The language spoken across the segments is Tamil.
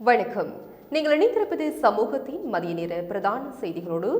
வணக்கம். நீங்கள் இணைந்திருப்பது சமூகத்தின் மதிய நேர பிரதான செய்திகளோடு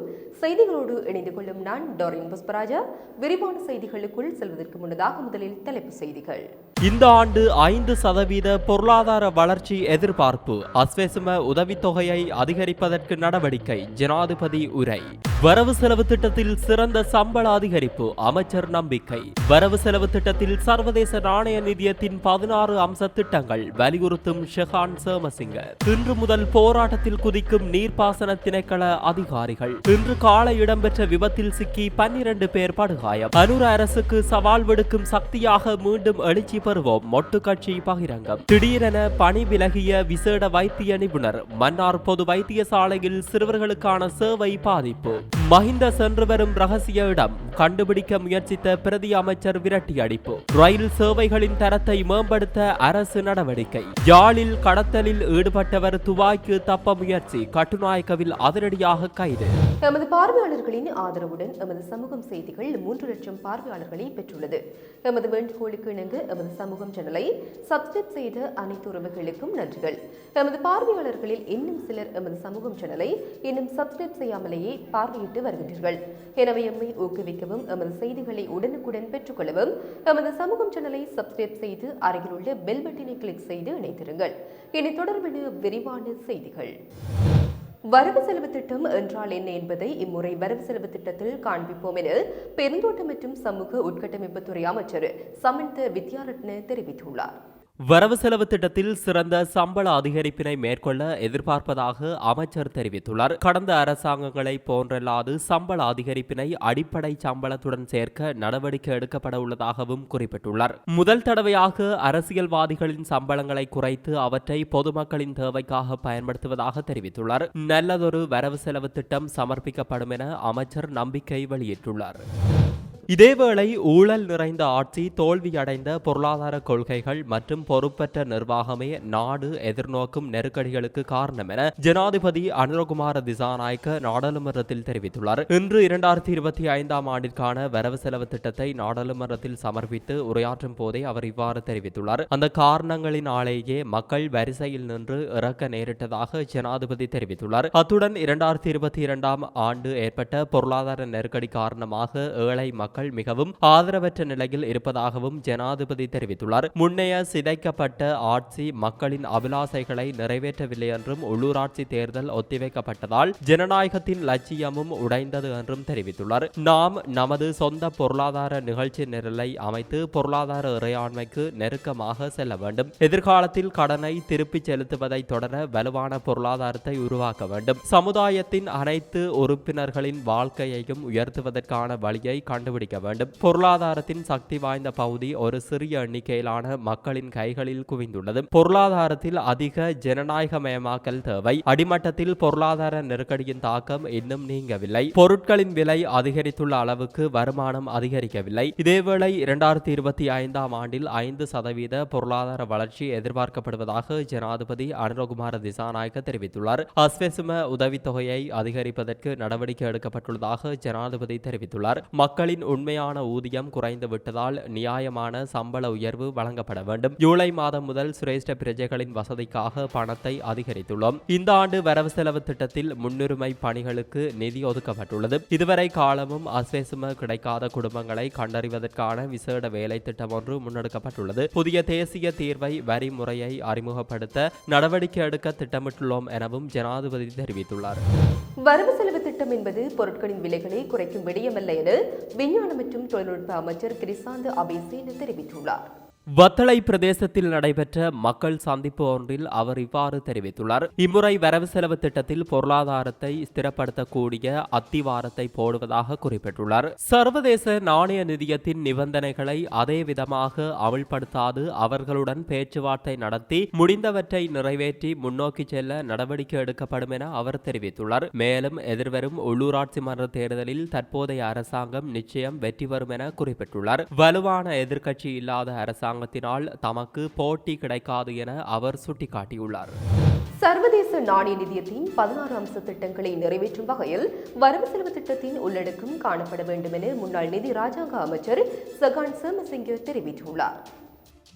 செய்திகளோடு இணைந்து கொள்ளும் நான் டோரின் புஷ்பராஜா. விரிவான செய்திகளுக்குள் செல்வதற்கு முன்னதாக முதலில் தலைப்பு செய்திகள். இந்த ஆண்டு ஐந்து சதவீத பொருளாதார வளர்ச்சி எதிர்பார்ப்பு. அஸ்வெசும உதவித்தொகையை அதிகரிப்பதற்கு நடவடிக்கை ஜனாதிபதி உரை. வரவு செலவு திட்டத்தில் சிறந்த சம்பள அதிகரிப்பு அமைச்சர் நம்பிக்கை. வரவு செலவு திட்டத்தில் சர்வதேச நாணய நிதியத்தின் பதினாறு அம்ச திட்டங்கள் வலியுறுத்தும் ஷெஹான் சேமசிங்க இன்று முதல் போராட்டத்தில் குதிக்கும் நீர்ப்பாசன திணைக்கள அதிகாரிகள். இன்று காலை இடம்பெற்ற விபத்தில் சிக்கி பன்னிரண்டு பேர் படுகாயம். அனுர அரசுக்கு சவால் விடுக்கும் சக்தியாக மீண்டும் எழுச்சி பெறுவோம் மொட்டு கட்சி பகிரங்கம். திடீரென பணி விலகிய விசேட வைத்திய நிபுணர் மன்னார் பொது வைத்தியசாலையில் சிறுவர்களுக்கான சேவை பாதிப்பு. மஹிந்த சென்று வரும் ரகசிய இடம். கண்டுபிடிக்க முயற்சித்த பிரதி அமைச்சர் விரட்டி அடிப்பு. ரயில் சேவைகளின் தரத்தை மேம்படுத்த அரசு நடவடிக்கை. யாழில் கடத்தலில் ஈடுபட்டவர் துவாய்க்கு தப்ப முயற்சி. கட்டுநாயக்கவில் அதிரடியாக கைது. எமது பார்வையாளர்களின் ஆதரவுடன் எமது சமூகம் செய்திகள் மூன்று லட்சம் பார்வையாளர்களை பெற்றுள்ளது. எமது வேண்டுகோளுக்கு இணங்க எமது சமூகம் சேனலை சப்ஸ்கிரைப் செய்த அனைத்து உறவுகளுக்கும் நன்றிகள். எமது பார்வையாளர்களில் இன்னும் சிலர் எமது சமூகம் சேனலை இன்னும் சப்ஸ்கிரைப் செய்யாமலேயே பார்வையிட்டு வருகின்றீர்கள். எனவே எம்மை ஊக்குவிக்கவும் எமது செய்திகளை உடனுக்குடன் பெற்றுக்கொள்ளவும் எமது சமூகம் சேனலை சப்ஸ்கிரைப் செய்து அருகில் உள்ள பெல் பட்டினை கிளிக் செய்து இணைத்திருங்கள் இனி தொடர்பான விரிவான செய்திகள். வரவு செலவு திட்டம் என்றால் என்ன என்பதை இம்முறை வரவு செலவு திட்டத்தில் காண்பிப்போம் என பெருந்தோட்டம் மற்றும் சமூக உட்கட்டமைப்புத்துறை அமைச்சர் சமந்த வித்யாரட்ன தெரிவித்துள்ளார். வரவு செலவு திட்டத்தில் சிறந்த சம்பள அதிகரிப்பினை மேற்கொள்ள எதிர்பார்ப்பதாக அமைச்சர் தெரிவித்துள்ளார். கடந்த அரசாங்கங்களை போன்றல்லாது சம்பள அதிகரிப்பினை அடிப்படை சம்பளத்துடன் சேர்க்க நடவடிக்கை எடுக்கப்பட உள்ளதாகவும் குறிப்பிட்டுள்ளார். முதல் தடவையாக அரசியல்வாதிகளின் சம்பளங்களை குறைத்து அவற்றை பொதுமக்களின் தேவைக்காக பயன்படுத்துவதாக தெரிவித்துள்ளார். நல்லதொரு வரவு செலவு திட்டம் சமர்ப்பிக்கப்படும் என அமைச்சர் நம்பிக்கை வெளியிட்டுள்ளார். இதேவேளை ஊழல் நிறைந்த ஆட்சி தோல்வியடைந்த பொருளாதார கொள்கைகள் மற்றும் பொறுப்பற்ற நிர்வாகமே நாடு எதிர்நோக்கும் நெருக்கடிகளுக்கு காரணம் என ஜனாதிபதி அனுரகுமார திசாநாயக்க நாடாளுமன்றத்தில் தெரிவித்துள்ளார். இன்று இரண்டாயிரத்தி இருபத்தி ஐந்தாம் ஆண்டிற்கான வரவு செலவு திட்டத்தை நாடாளுமன்றத்தில் சமர்ப்பித்து உரையாற்றும் போதே அவர் இவ்வாறு தெரிவித்துள்ளார். அந்த காரணங்களினாலேயே மக்கள் வரிசையில் நின்று இறக்க நேரிட்டதாக ஜனாதிபதி தெரிவித்துள்ளார். அத்துடன் இரண்டாயிரத்தி இருபத்தி இரண்டாம் ஆண்டு ஏற்பட்ட பொருளாதார நெருக்கடி காரணமாக ஏழை மக்கள் மக்கள் மிகவும் ஆதரவற்ற நிலையில் இருப்பதாகவும் ஜனாதிபதி தெரிவித்துள்ளார். முன்னைய சிதைக்கப்பட்ட ஆட்சி மக்களின் அபிலாசைகளை நிறைவேற்றவில்லை என்றும் உள்ளூராட்சி தேர்தல் ஒத்திவைக்கப்பட்டதால் ஜனநாயகத்தின் லட்சியமும் உடைந்தது என்றும் தெரிவித்துள்ளார். நாம் நமது சொந்த பொருளாதார நிகழ்ச்சி நிரலை அமைத்து பொருளாதார இறையாண்மைக்கு நெருக்கமாக செல்ல வேண்டும். எதிர்காலத்தில் கடனை திருப்பிச் செலுத்துவதை தொடர வலுவான பொருளாதாரத்தை உருவாக்க வேண்டும். சமுதாயத்தின் அனைத்து உறுப்பினர்களின் வாழ்க்கையையும் உயர்த்துவதற்கான வழியை கண்டுபிடி கண்டுபிடிக்க வேண்டும். பொருளாதாரத்தின் சக்தி வாய்ந்த பகுதி ஒரு சிறிய எண்ணிக்கையிலான மக்களின் கைகளில் குவிந்துள்ளது. பொருளாதாரத்தில் அதிக ஜனநாயகமயமாக்கல் தேவை. அடிமட்டத்தில் பொருளாதார நெருக்கடியின் தாக்கம் இன்னும் நீங்கவில்லை. பொருட்களின் விலை அதிகரித்துள்ள அளவுக்கு வருமானம் அதிகரிக்கவில்லை. இதேவேளை இரண்டாயிரத்தி இருபத்தி ஐந்தாம் ஆண்டில் ஐந்து சதவீத பொருளாதார வளர்ச்சி எதிர்பார்க்கப்படுவதாக ஜனாதிபதி அனுரகுமார திசாநாயக்க தெரிவித்துள்ளார். அஸ்வெசும உதவித்தொகையை அதிகரிப்பதற்கு நடவடிக்கை எடுக்கப்பட்டுள்ளதாக ஜனாதிபதி தெரிவித்துள்ளார். மக்களின் உண்மையான ஊதியம் குறைந்து விட்டதால் நியாயமான சம்பள உயர்வு வழங்கப்பட வேண்டும். ஜூலை மாதம் முதல் சிரேஷ்ட பிரஜைகளின் வசதிக்காக பணத்தை அதிகரித்துள்ளோம். இந்த ஆண்டு வரவு செலவு திட்டத்தில் முன்னுரிமை பணிகளுக்கு நிதி ஒதுக்கப்பட்டுள்ளது. இதுவரை காலமும் அஸ்வேசும கிடைக்காத குடும்பங்களை கண்டறிவதற்கான விசேட வேலை திட்டம் ஒன்று முன்னெடுக்கப்பட்டுள்ளது. புதிய தேசிய தீர்வை வரி முறையை அறிமுகப்படுத்த நடவடிக்கை எடுக்க திட்டமிட்டுள்ளோம் எனவும் ஜனாதிபதி தெரிவித்துள்ளார். வரவு செலவு திட்டம் என்பது பொருட்களின் விலைகளை குறைக்கும் விடயமல்ல என விஞ்ஞான மற்றும் தொழில்நுட்ப அமைச்சர் கிரிசாந்த் அபேசேன தெரிவித்துள்ளார். வத்தளை பிரதேசத்தில் நடைபெற்ற மக்கள் சந்திப்பு ஒன்றில் அவர் இவ்வாறு தெரிவித்துள்ளார். இம்முறை வரவு செலவு திட்டத்தில் பொருளாதாரத்தை ஸ்திரப்படுத்தக்கூடிய அத்திவாரத்தை போடுவதாக குறிப்பிட்டுள்ளார். சர்வதேச நாணய நிதியத்தின் நிபந்தனைகளை அதே விதமாக அமல்படுத்தாது அவர்களுடன் பேச்சுவார்த்தை நடத்தி முடிந்தவற்றை நிறைவேற்றி முன்னோக்கி செல்ல நடவடிக்கை எடுக்கப்படும் என அவர் தெரிவித்துள்ளார். மேலும் எதிர்வரும் உள்ளூராட்சி மன்ற தேர்தலில் தற்போதைய அரசாங்கம் நிச்சயம் வெற்றி வரும் என குறிப்பிட்டுள்ளார். வலுவான எதிர்க்கட்சி இல்லாத அரசாங்கம் அரசாங்கத்தினால் தமக்கு போட்டி கிடைக்காது என அவர் சுட்டிக்காட்டியுள்ளார். சர்வதேச நாணய நிதியத்தின் பதினாறு அம்ச திட்டங்களை நிறைவேற்றும் வகையில் வரவு செலவு திட்டத்தின் உள்ளடக்கம் காணப்பட வேண்டும் என முன்னாள் நிதி ராஜாங்க அமைச்சர் சகான் சர்மசிங்க தெரிவித்துள்ளார்.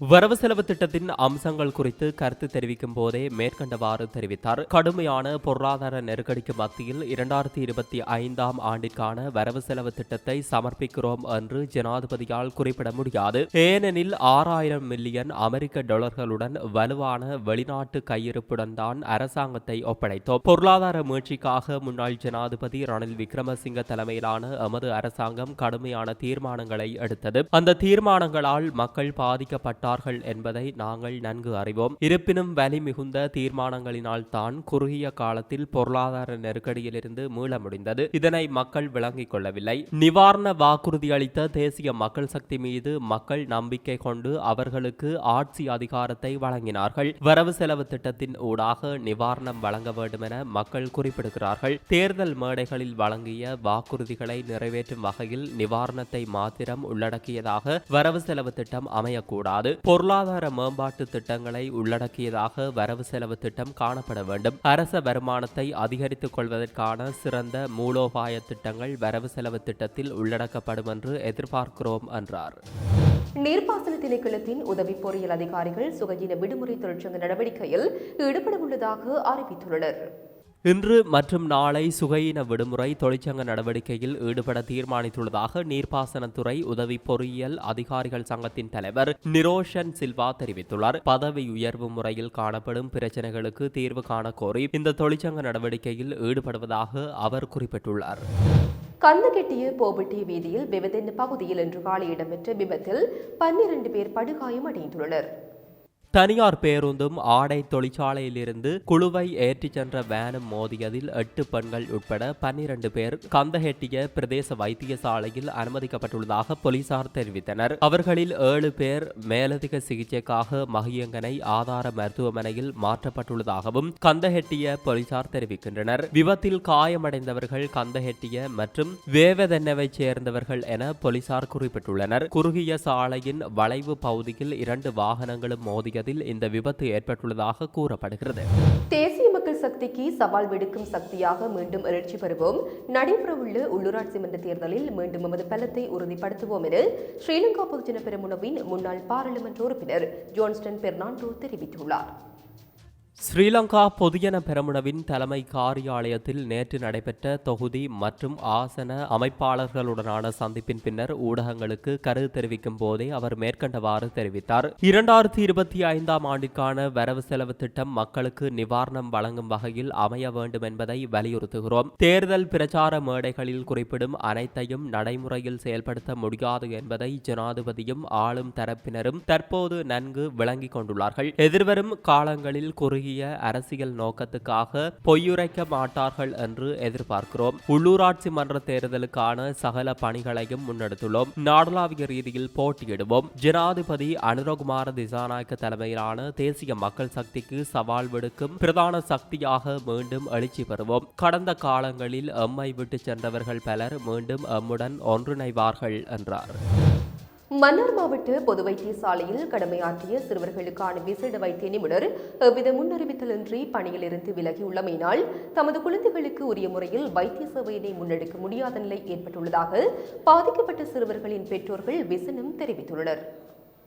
வரவு செலவு திட்டத்தின் அம்சங்கள் குறித்து கருத்து தெரிவிக்கும் போதே மேற்கண்டவாறு தெரிவித்தார். கடுமையான பொருளாதார நெருக்கடிக்கு மத்தியில் இரண்டாயிரத்தி இருபத்தி ஐந்தாம் ஆண்டிற்கான வரவு செலவு திட்டத்தை சமர்ப்பிக்கிறோம் என்று ஜனாதிபதியால் குறிப்பிட முடியாது. ஏனெனில் ஆறாயிரம் மில்லியன் அமெரிக்க டாலர்களுடன் வலுவான வெளிநாட்டு கையிருப்புடன் தான் அரசாங்கத்தை ஒப்படைத்தோம். பொருளாதார முயற்சிக்காக முன்னாள் ஜனாதிபதி ரணில் விக்ரமசிங்க தலைமையிலான எமது அரசாங்கம் கடுமையான தீர்மானங்களை எடுத்தது. அந்த தீர்மானங்களால் மக்கள் பாதிக்கப்பட்டார்கள் என்பதை நாங்கள் நன்கு அறிவோம். இருப்பினும் வலி மிகுந்த தீர்மானங்களினால் தான் குறுகிய காலத்தில் பொருளாதார நெருக்கடியிலிருந்து மீள முடிந்தது. இதனை மக்கள் விளங்கிக் கொள்ளவில்லை. நிவாரண வாக்குறுதி அளித்த தேசிய மக்கள் சக்தி மீது மக்கள் நம்பிக்கை கொண்டு அவர்களுக்கு ஆட்சி அதிகாரத்தை வழங்கினார்கள். வரவு செலவு திட்டத்தின் ஊடாக நிவாரணம் வழங்க வேண்டும் என மக்கள் குறிப்பிடுகிறார்கள். தேர்தல் மேடைகளில் வழங்கிய வாக்குறுதிகளை நிறைவேற்றும் வகையில் நிவாரணத்தை மாத்திரம் உள்ளடக்கியதாக வரவு செலவு திட்டம் அமையக்கூடாது. பொருளாதார மேம்பாட்டு திட்டங்களை உள்ளடக்கியதாக வரவு செலவு திட்டம் காணப்பட வேண்டும். அரச வருமானத்தை அதிகரித்துக் கொள்வதற்கான சிறந்த மூலோபாய திட்டங்கள் வரவு செலவு திட்டத்தில் உள்ளடக்கப்படும் என்று எதிர்பார்க்கிறோம் என்றார். நீர்ப்பாசன திணைக்களத்தின் உதவி பொறியியல் அதிகாரிகள் சுகஜீன விடுமுறை தொழிற்சங்க நடவடிக்கையில் ஈடுபட உள்ளதாக அறிவித்துள்ளனர். இன்று மற்றும் நாளை சுகையின விடுமுறை தொழிற்சங்க நடவடிக்கையில் ஈடுபட தீர்மானித்துள்ளதாக நீர்ப்பாசனத்துறை உதவி பொறியியல் அதிகாரிகள் சங்கத்தின் தலைவர் நிரோஷன் சில்வா தெரிவித்துள்ளார். பதவி உயர்வு முறையில் காணப்படும் பிரச்சனைகளுக்கு தீர்வு காண கோரி இந்த தொழிற்சங்க நடவடிக்கையில் ஈடுபடுவதாக அவர் குறிப்பிட்டுள்ளார். கந்தகெட்டிய போபட்டி வீதியில் விபத்தின் பகுதியில் இன்று காலை இடம்பெற்ற விபத்தில் பன்னிரண்டு பேர் படுகாயம் அடைந்துள்ளனர் தனியார் பேருந்தும் ஆடை தொழிற்சாலையிலிருந்து குழுவை ஏற்றிச் சென்ற வேனும் மோதியதில் எட்டு பெண்கள் உட்பட பன்னிரண்டு பேர் கந்தஹெட்டிய பிரதேச வைத்தியசாலையில் அனுமதிக்கப்பட்டுள்ளதாக போலீசார் தெரிவித்தனர். அவர்களில் ஏழு பேர் மேலதிக சிகிச்சைக்காக மகியங்கனை ஆதார மருத்துவமனையில் மாற்றப்பட்டுள்ளதாகவும் கந்தஹெட்டிய போலீசார் தெரிவிக்கின்றனர். விபத்தில் காயமடைந்தவர்கள் கந்தஹெட்டிய மற்றும் வேவதென்னவைச் சேர்ந்தவர்கள் என போலீசார் குறிப்பிட்டுள்ளனர். குறுகிய சாலையின் வளைவு பகுதியில் இரண்டு வாகனங்களும் மோதிய மோதியதில் இந்த விபத்து ஏற்பட்டுள்ளதாக கூறப்படுகிறது. தேசிய மக்கள் சக்திக்கு சவால் விடுக்கும் சக்தியாக மீண்டும் எழுச்சி பெறுவோம். நடைபெறவுள்ள உள்ளூராட்சி மன்ற தேர்தலில் மீண்டும் எமது பலத்தை உறுதிப்படுத்துவோம் என ஸ்ரீலங்கா பொதுஜன பெருமுனவின் முன்னாள் பாராளுமன்ற உறுப்பினர் ஜோன்ஸ்டன் பெர்னாண்டோ தெரிவித்துள்ளார். ஸ்ரீலங்கா பொதுஜன பெரமுனவின் தலைமை காரியாலயத்தில் நேற்று நடைபெற்ற தொகுதி மற்றும் ஆசன அமைப்பாளர்களுடனான சந்திப்பின் பின்னர் ஊடகங்களுக்கு கருத்து தெரிவிக்கும் போதே அவர் மேற்கண்டவாறு தெரிவித்தார். இரண்டாயிரத்தி இருபத்தி ஐந்தாம் ஆண்டிற்கான வரவு செலவு திட்டம் மக்களுக்கு நிவாரணம் வழங்கும் வகையில் அமைய வேண்டும் என்பதை வலியுறுத்துகிறோம். தேர்தல் பிரச்சார மேடைகளில் குறிப்பிடும் அனைத்தையும் நடைமுறையில் செயல்படுத்த முடியாது என்பதை ஜனாதிபதியும் ஆளும் தரப்பினரும் தற்போது நன்கு விளங்கிக் கொண்டுள்ளார்கள். எதிர்வரும் காலங்களில் குறுகிய குறுகிய அரசியல் நோக்கத்துக்காக பொய்யுரைக்க மாட்டார்கள் என்று எதிர்பார்க்கிறோம். உள்ளூராட்சி மன்ற தேர்தலுக்கான சகல பணிகளையும் முன்னெடுத்துள்ளோம். நாடளாவிய ரீதியில் போட்டியிடுவோம். ஜனாதிபதி அனுரகுமார திசாநாயக்க தலைமையிலான தேசிய மக்கள் சக்திக்கு சவால் விடுக்கும் பிரதான சக்தியாக மீண்டும் எழுச்சி பெறுவோம். கடந்த காலங்களில் எம்மை விட்டு சென்றவர்கள் பலர் மீண்டும் எம்முடன் ஒன்றிணைவார்கள் என்றார். மன்னார் மாவட்ட பொது வைத்தியசாலையில் கடமையாற்றிய சிறுவர்களுக்கான விசேட வைத்திய நிபுணர் எவ்வித முன்னறிவித்தலின்றி பணியிலிருந்து விலகியுள்ளமையினால் தமது குழந்தைகளுக்கு உரிய முறையில் வைத்திய சேவையினை முன்னெடுக்க முடியாத நிலை ஏற்பட்டுள்ளதாக பாதிக்கப்பட்ட சிறுவர்களின் பெற்றோர்கள் விசனம் தெரிவித்துள்ளனர்.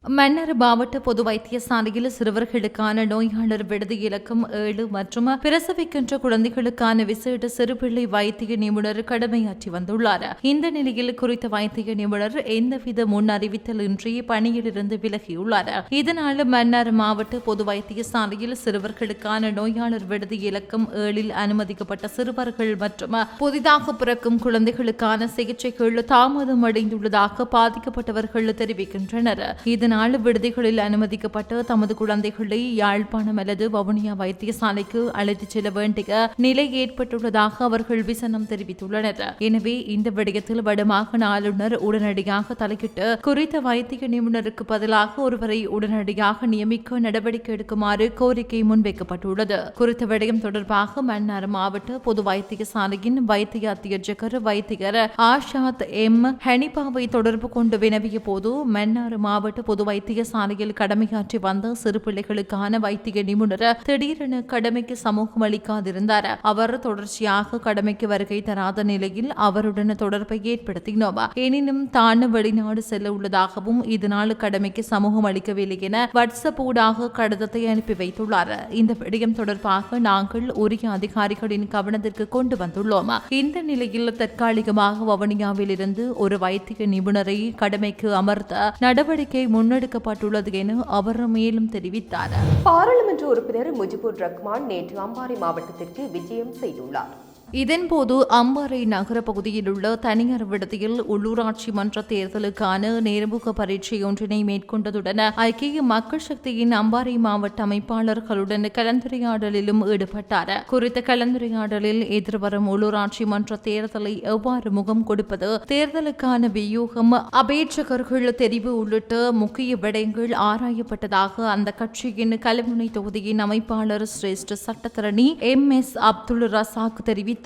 மன்னர் மாவட்ட பொது வைத்தியசாலையில் சிறுவர்களுக்கான நோயாளர் விடுதி இலக்கம் ஏழு மற்றும் பிரசவிக்கின்ற குழந்தைகளுக்கான விசேட சிறுபிள்ளை வைத்திய நிபுணர் கடமையாற்றி வந்துள்ளார். இந்த நிலையில் குறித்த வைத்திய நிபுணர் எந்தவித முன் அறிவித்தலின்றி பணியிலிருந்து விலகியுள்ளார். இதனால் மன்னர் மாவட்ட பொது வைத்தியசாலையில் சிறுவர்களுக்கான நோயாளர் விடுதி இலக்கம் ஏழில் அனுமதிக்கப்பட்ட சிறுவர்கள் மற்றும் புதிதாக பிறக்கும் குழந்தைகளுக்கான சிகிச்சைகள் தாமதம் அடைந்துள்ளதாக பாதிக்கப்பட்டவர்கள் தெரிவிக்கின்றனர். நாலு விடுதிகளில் அனுமதிக்கப்பட்ட தமது குழந்தைகளை யாழ்ப்பாணம் அல்லது வவுனியா வைத்தியசாலைக்கு அழைத்துச் செல்ல வேண்டிய நிலை ஏற்பட்டுள்ளதாக அவர்கள் விசனம் தெரிவித்துள்ளனர். எனவே இந்த விடயத்தில் வடமாகாண ஆளுநர் உடனடியாக தலையிட்டு குறித்த வைத்திய நிபுணருக்கு பதிலாக ஒருவரை உடனடியாக நியமிக்க நடவடிக்கை எடுக்குமாறு கோரிக்கை முன்வைக்கப்பட்டுள்ளது. குறித்த விடயம் தொடர்பாக மன்னார் மாவட்ட பொது வைத்தியசாலையின் வைத்திய அத்தியட்சகர் வைத்தியர் ஆஷாத் எம். ஹனிபாவை தொடர்பு கொண்டு வினவிய போது மன்னார் மாவட்ட பொது பொது வைத்தியசாலையில் கடமையாற்றி வந்த சிறு பிள்ளைகளுக்கான வைத்திய நிபுணர் திடீரென கடமைக்கு சமூகம் அளிக்காதிருந்தார். அவர் தொடர்ச்சியாக கடமைக்கு வருகை தராத நிலையில் அவருடன் தொடர்பை ஏற்படுத்தினோம். எனினும் தான் வெளிநாடு செல்ல உள்ளதாகவும் இதனால் கடமைக்கு சமூகம் அளிக்கவில்லை என வாட்ஸ்அப் ஊடாக கடிதத்தை அனுப்பி வைத்துள்ளார். இந்த விடயம் தொடர்பாக நாங்கள் உரிய அதிகாரிகளின் கவனத்திற்கு கொண்டு வந்துள்ளோம். இந்த நிலையில் தற்காலிகமாக வவுனியாவில் இருந்து ஒரு வைத்திய நிபுணரை கடமைக்கு அமர்த்த நடவடிக்கை முன்னெடுக்கப்பட்டுள்ளது என அவர் மேலும் தெரிவித்தார். பாராளுமன்ற உறுப்பினர் முஜிபுர் ரஹ்மான் நேற்று அம்பாறை மாவட்டத்திற்கு விஜயம் செய்துள்ளார். இதன்போது அம்பாறை நகர பகுதியில் உள்ள தனியார் விடுதியில் உள்ளூராட்சி மன்ற தேர்தலுக்கான நேர்முக பரீட்சை ஒன்றினை மேற்கொண்டதுடன் ஐக்கிய மக்கள் சக்தியின் அம்பாறை மாவட்ட அமைப்பாளர்களுடன் கலந்துரையாடலிலும் ஈடுபட்டார். குறித்த கலந்துரையாடலில் எதிர்வரும் உள்ளூராட்சி மன்ற தேர்தலை எவ்வாறு முகம் கொடுப்பது தேர்தலுக்கான வியூகம் அபேட்சகர்கள் தெரிவு உள்ளிட்ட முக்கிய விடயங்கள் ஆராயப்பட்டதாக அந்த கட்சியின் கல்முனை தொகுதியின் அமைப்பாளர் சிரேஷ்ட சட்டத்தரணி எம். எஸ். அப்துல் ரசாக் தெரிவித்தார்.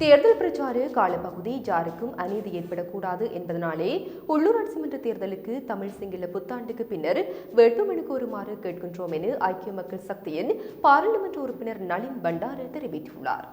தேர்தல் பிரச்சார காலப்பகுதி யாருக்கும் அநீதி ஏற்படக்கூடாது என்பதனாலே உள்ளூராட்சி மன்ற தேர்தலுக்கு தமிழ் சிங்கள புத்தாண்டுக்கு பின்னர் வேட்புமனு கோருமாறு கேட்கின்றோம் என ஐக்கிய மக்கள் சக்தியின் பாராளுமன்ற உறுப்பினர் நளின் பண்டார தெரிவித்துள்ளார்.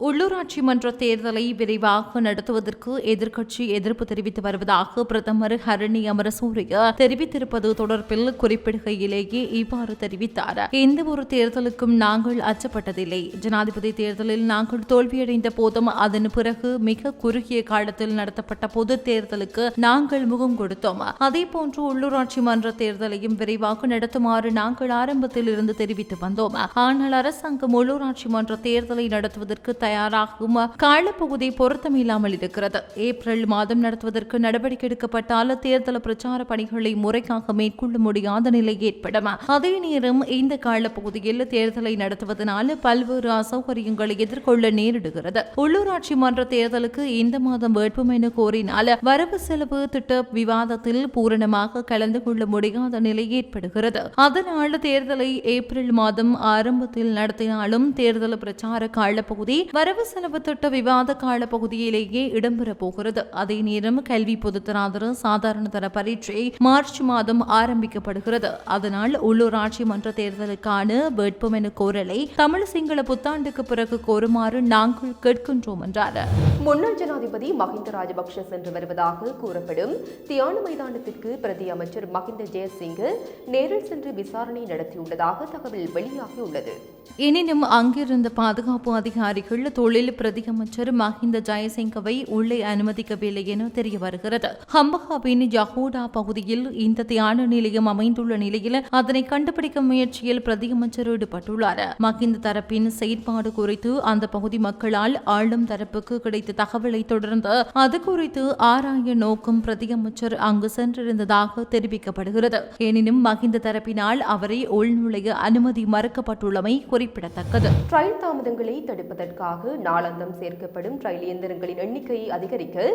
உள்ளூராட்சி மன்ற தேர்தலை விரைவாக நடத்துவதற்கு எதிர்க்கட்சி எதிர்ப்பு தெரிவித்து வருவதாக பிரதமர் ஹரணி அமரசூரிய தெரிவித்திருப்பது தொடர்பில் குறிப்பிடுகையிலேயே இவ்வாறு தெரிவித்தார். எந்த ஒரு தேர்தலுக்கும் நாங்கள் அச்சப்பட்டதில்லை. ஜனாதிபதி தேர்தலில் நாங்கள் தோல்வியடைந்த போதும் அதன் பிறகு மிக குறுகிய காலத்தில் நடத்தப்பட்ட பொது தேர்தலுக்கு நாங்கள் முகம் கொடுத்தோம். அதே போன்று உள்ளூராட்சி மன்ற தேர்தலையும் விரைவாக நடத்துமாறு நாங்கள் ஆரம்பத்தில் இருந்து தெரிவித்து வந்தோம். ஆனால் அரசாங்கம் உள்ளூராட்சி மன்ற தேர்தலை நடத்துவதற்கு தயாராகும். காலப்பகுதி பொருத்தமில்லாமல் இருக்கிறது. ஏப்ரல் மாதம் நடத்துவதற்கு நடவடிக்கை எடுக்கப்பட்டால் தேர்தல் பிரச்சார பணிகளை முறைக்காக மேற்கொள்ள முடியாத நிலை ஏற்படும். அதே நேரம் இந்த காலப்பகுதியில் தேர்தலை நடத்துவதனால் பல்வேறு அசௌகரியங்களை எதிர்கொள்ள நேரிடுகிறது. உள்ளூராட்சி மன்ற தேர்தலுக்கு இந்த மாதம் வேட்புமனு கோரினால் வரவு செலவு திட்ட விவாதத்தில் பூரணமாக கலந்து கொள்ள முடியாத நிலை ஏற்படுகிறது. அதனால் தேர்தலை ஏப்ரல் மாதம் ஆரம்பத்தில் நடத்தினாலும் தேர்தல் பிரச்சார காலப்பகுதி வரவு செலவு திட்ட விவாத கால பகுதியிலேயே இடம்பெற போகிறது. அதே நேரம் கல்வி பொதுத்தராதர சாதாரண தர பரீட்சை மார்ச் மாதம் ஆரம்பிக்கப்படுகிறது. அதனால் உள்ளூராட்சி மன்ற தேர்தலுக்கான வேட்புமனு கோரலை தமிழ் சிங்கள புத்தாண்டுக்கு பிறகு கோருமாறு நாங்கள் கேட்கின்றோம் என்றார். முன்னாள் ஜனாதிபதி மஹிந்த ராஜபக்ஷ சென்று வருவதாக கூறப்படும் தியான மைதானத்திற்கு பிரதி அமைச்சர் மஹிந்த ஜெயசிங்க நேரில் சென்று விசாரணை நடத்தியுள்ளதாக தகவல் வெளியாகியுள்ளது. எனினும் அங்கிருந்த பாதுகாப்பு அதிகாரிகள் தொழில் பிரதியமைச்சர் மஹிந்த ஜெயசிங்கவை உள்ளே அனுமதிக்கவில்லை என தெரிய வருகிறது ஹம்பகாவின் ஜஹூடா பகுதியில் இந்த தியான நிலையம் அமைந்துள்ள நிலையில் அதனை கண்டுபிடிக்க முயற்சியில் பிரதியமைச்சர் ஈடுபட்டுள்ளார். மஹிந்த தரப்பின் செயற்பாடு குறித்து அந்த பகுதி மக்களால் ஆளும் தரப்புக்கு கிடைத்த தகவலை தொடர்ந்து அது குறித்து ஆராய நோக்கும் பிரதியமைச்சர் அங்கு சென்றிருந்ததாக தெரிவிக்கப்படுகிறது. எனினும் மஹிந்த தரப்பினால் அவரை உள்நுழைய அனுமதி மறுக்கப்பட்டுள்ளமை குறிப்பிடத்தக்கது. ரயில் தாமதங்களை தடுப்பதற்காக நாளாந்தம் சேர்க்கப்படும் ரயில் இயந்திரங்களின் எண்ணிக்கையை அதிகரிக்க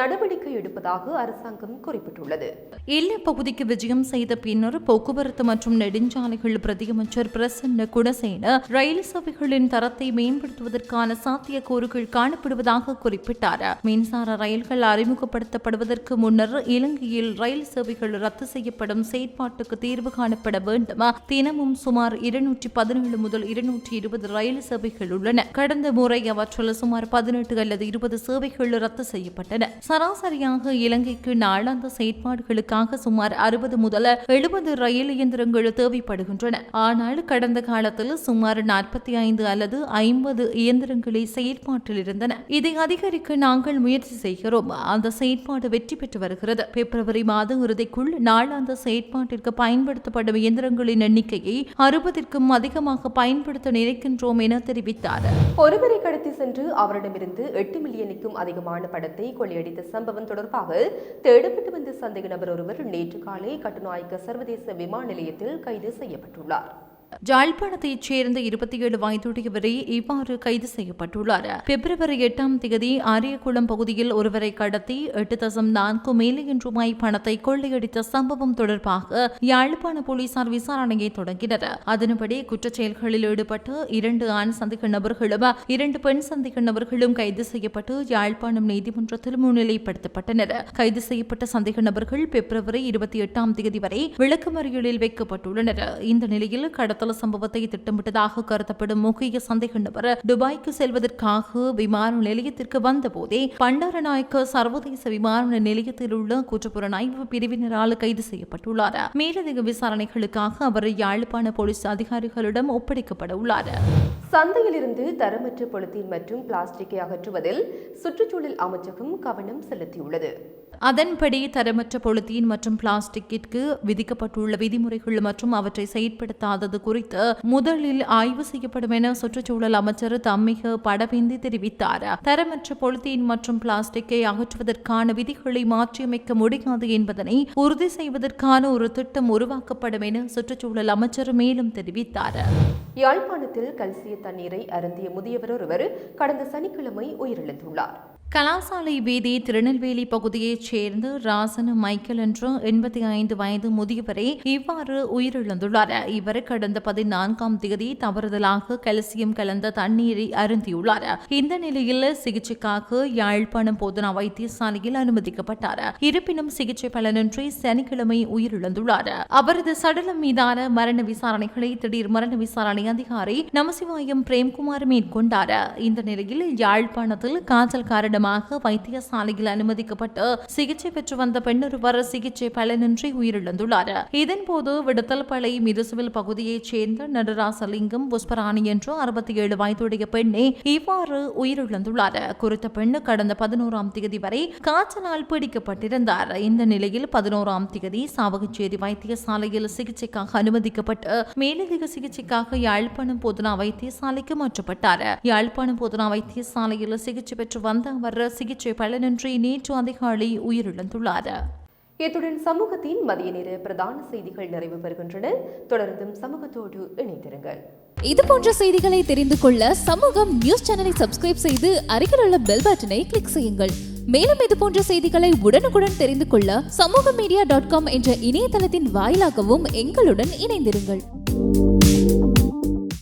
நடவடிக்கை எடுப்பதாக அரசாங்கம் குறிப்பிட்டுள்ளது. எல்லை பகுதிக்கு விஜயம் செய்த பின்னர் போக்குவரத்து மற்றும் நெடுஞ்சாலைகள் பிரதியமைச்சர் பிரசன்ன குணசேன ரயில் சேவைகளின் தரத்தை மேம்படுத்துவதற்கான சாத்தியக்கூறுகள் காணப்படுவதாக குறிப்பிட்டார். மின்சார ரயில்கள் அறிமுகப்படுத்தப்படுவதற்கு முன்னர் இலங்கையில் ரயில் சேவைகள் ரத்து செய்யப்படும் செயற்பாட்டுக்கு தீர்வு காணப்பட வேண்டும். தினமும் சுமார் இருநூற்றி பதினேழு முதல் இருநூற்றி இருபது ரயில் சேவைகள் உள்ளன. கடந்த முறை அவற்றில் சுமார் பதினெட்டு அல்லது இருபது சேவைகள் ரத்து செய்யப்பட்டன. சராசரியாக இலங்கைக்கு நாளாந்த செயற்பாடுகளுக்காக சுமார் அறுபது முதல் எழுபது ரயில் இயந்திரங்கள் தேவைப்படுகின்றன. ஆனால் கடந்த காலத்தில் சுமார் நாற்பத்தி ஐந்து அல்லது ஐம்பது இயந்திரங்களே செயற்பாட்டில் இருந்தன. இதை அதிகரிக்க நாங்கள் முயற்சி செய்கிறோம். அந்த செயற்பாடு வெற்றி பெற்று வருகிறது. பிப்ரவரி மாத இறுதிக்குள் நாளாந்த செயற்பாட்டிற்கு பயன்படுத்தப்படும் இயந்திரங்களின் எண்ணிக்கையை அறுபதிற்கும் அதிகமாக பயன் பயன்படுத்த நினைக்கின்றோம் என தெரிவித்தார். ஒருவரை கடத்தி சென்று அவரிடமிருந்து எட்டு மில்லியனுக்கும் அதிகமான படத்தை கொள்ளையடித்த சம்பவம் தொடர்பாக தேடப்பட்டு வந்த சந்தேக நபர் ஒருவர் நேற்று காலை கட்டுநாயக்க சர்வதேச விமான நிலையத்தில் கைது செய்யப்பட்டுள்ளார். ஜாழ்ப்பாணத்தைச் சேர்ந்த இருபத்தி ஏழு வயதுடையவரை இவ்வாறு கைது செய்யப்பட்டுள்ளார். பிப்ரவரி எட்டாம் தேதி ஆரியகுளம் பகுதியில் ஒருவரை கடத்தி எட்டு தசம் நான்கு மில்லியன் ரூபாய் பணத்தை கொள்ளையடித்த சம்பவம் தொடர்பாக யாழ்ப்பாண போலீசார் விசாரணையை தொடங்கினர். அதன்படி குற்றச் செயல்களில் இரண்டு ஆண் சந்தேக நபர்களும் இரண்டு பெண் சந்தேக நபர்களும் கைது செய்யப்பட்டு யாழ்ப்பாணம் நீதிமன்றத்தில் முன்னிலைப்படுத்தப்பட்டனர். கைது செய்யப்பட்ட சந்தேக நபர்கள் பிப்ரவரி இருபத்தி எட்டாம் தேதி வரை விளக்கமறியலில் வைக்கப்பட்டுள்ளனர். இந்த நிலையில் கடத்தல் சம்பவத்தை திட்டமிட்டதாக கருதப்படும் முக்கிய சந்தேக நபர் துபாய்க்கு செல்வதற்காக விமான நிலையத்திற்கு வந்தபோதே பண்டாரநாயக்க சர்வதேச விமான நிலையத்தில் உள்ள குற்றப்புலனாய்வு பிரிவினரால் கைது செய்யப்பட்டுள்ளார். மேலதிக விசாரணைகளுக்காக அவர் யாழ்ப்பாண போலீஸ் அதிகாரிகளிடம் ஒப்படைக்கப்பட உள்ளார். சந்தையிலிருந்து தரமற்ற பொலித்தீன் மற்றும் பிளாஸ்டிக்கை அகற்றுவதில் சுற்றுச்சூழல் அமைச்சகம் கவனம் செலுத்தியுள்ளது. அதன்படி தரமற்ற பொலித்தீன் மற்றும் பிளாஸ்டிக்கிற்கு விதிக்கப்பட்டுள்ள விதிமுறைகள் மற்றும் அவற்றை செயற்படுத்தாதது குறித்து முதலில் ஆய்வு செய்யப்படும் என சுற்றுச்சூழல் அமைச்சர் தம்மிக படவேந்தி தெரிவித்தார். தரமற்ற பொலித்தீன் மற்றும் பிளாஸ்டிக்கை அகற்றுவதற்கான விதிகளை மாற்றியமைக்க முடியாது என்பதனை உறுதி செய்வதற்கான ஒரு திட்டம் உருவாக்கப்படும் என சுற்றுச்சூழல் அமைச்சர் மேலும் தெரிவித்தார். யாழ்ப்பாணத்தில் கல்சிய தண்ணீரை அருந்திய முதியவர் ஒருவர் கடந்த சனிக்கிழமை உயிரிழந்துள்ளார். கலாசாலை வீதி திருநெல்வேலி பகுதியைச் சேர்ந்த ராசன் மைக்கேல் என்ற எண்பத்தி ஐந்து வயது முதியவரை இவ்வாறு உயிரிழந்துள்ளார். இவர் கடந்த பதினான்காம் தேதி தவறுதலாக கல்சியம் கலந்த தண்ணீரை அருந்தியுள்ளார். இந்த நிலையில் சிகிச்சைக்காக யாழ்ப்பாணம் போதனா வைத்தியசாலையில் அனுமதிக்கப்பட்டார். இருப்பினும் சிகிச்சை பலனின்றி சனிக்கிழமை உயிரிழந்துள்ளார். அவரது சடலம் மீதான மரண விசாரணைகளை திடீர் மரண விசாரணை அதிகாரி நமசிவாயம் பிரேம்குமார் மேற்கொண்டார். இந்த நிலையில் யாழ்ப்பாணத்தில் காய்ச்சல் காரணமாக வைத்தியசாலையில் அனுமதிக்கப்பட்டு சிகிச்சை பெற்று வந்த பெண்ணொருவர் சிகிச்சை பலனின்றி உயிரிழந்துள்ளார். இதன்போது விடுத்தல்பளை மிதுசுவில் பகுதியைச் சேர்ந்த நடராசலிங்கம் புஷ்பராணி என்ற அறுபத்தி ஏழு வயதுடைய பெண்ணே இவ்வாறு உயிரிழந்துள்ளார். குறித்த பெண் கடந்த பதினோராம் தேதி வரை காய்ச்சலால் பிடிக்கப்பட்டிருந்தார். இந்த நிலையில் பதினோராம் தேதி சாவகச்சேரி வைத்தியசாலையில் சிகிச்சைக்காக அனுமதிக்கப்பட்டு மேலதிக சிகிச்சைக்காக யாழ்ப்பாணம் போதனா வைத்தியசாலைக்கு மாற்றப்பட்டார். யாழ்ப்பாணம் போதனா வைத்தியசாலையில் சிகிச்சை பெற்று வந்த அவர் சிகிச்சை பலனின்றி நேற்று அதிகாலை உயிரிழந்துள்ளார். இத்துடன் சமூகத்தின் மதிய நேர பிரதான செய்திகள் நிறைவு பெறுகின்றன. தொடர்ந்தும் சமூகத்தோடு இணைந்திருங்கள். இது போன்ற செய்திகளை தெரிந்து கொள்ள சமூகம் நியூஸ் சேனலை சப்ஸ்கிரைப் செய்து அருகில் உள்ள பெல் பட்டனை கிளிக் செய்யுங்கள். மேலும் இது போன்ற செய்திகளை உடனுக்குடன் தெரிந்து கொள்ள சமூக மீடியா டாட் காம் என்ற இணையதளத்தின் வாயிலாகவும் எங்களுடன் இணைந்திருங்கள்.